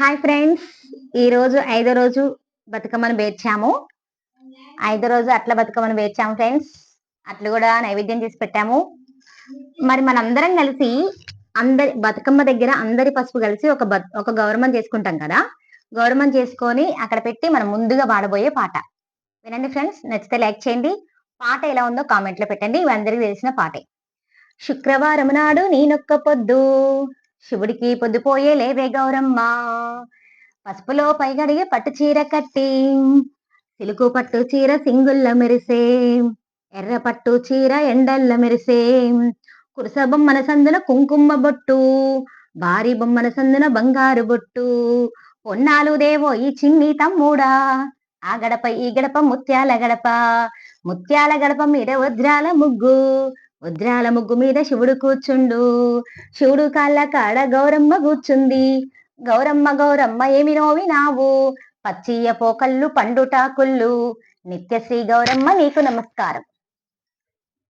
Hi friends ఈ రోజు ఐదో రోజు బతుకమ్మను వేర్చాము ఐదో రోజు అట్ల బతుకమ్మను వేర్చాము ఫ్రెండ్స్ అట్లు కూడా నైవేద్యం చేసి పెట్టాము. మరి మనందరం కలిసి అందరి బతుకమ్మ దగ్గర అందరి పసుపు కలిసి ఒక ఒక గౌరవం చేసుకుంటాం కదా? గౌరవం చేసుకొని అక్కడ పెట్టి మనం ముందుగా పాడబోయే పాట. వినండి ఫ్రెండ్స్ నచ్చితే లైక్ చేయండి. పాట ఎలా ఉందో కామెంట్లో పెట్టండి. ఇవి అందరికీ తెలిసిన పాటే. శుక్రవారం నాడు నేనొక్క పొద్దు శివుడికి పొద్దుపోయే లేవే గౌరమ్మ. పసుపులో పైగడిగే పట్టు చీర కట్టి సిలుకు పట్టు చీర సింగుల్ల మెరిసే ఎర్ర పట్టు చీర ఎండల్ల మెరిసే. కురుస బొమ్మన సందున కుంకుమ బొట్టు భారీ బొమ్మన సందున బంగారు బొట్టు. పొన్నాలు దేవో ఈ చిన్ని తమ్ముడా ఆ గడప ఈ గడప ముత్యాల గడప. ముత్యాల గడప మీద వజ్రాల ముగ్గు ఉద్రాల ముగ్గు మీద శివుడు కూర్చుండు. శివుడు కాళ్ళ కాడ గౌరమ్మ కూర్చుంది. గౌరమ్మ గౌరమ్మ ఏమి నోవినావు? పచ్చియ పోకళ్ళు పండుటాకుళ్ళు. నిత్యశ్రీ గౌరమ్మ నీకు నమస్కారం.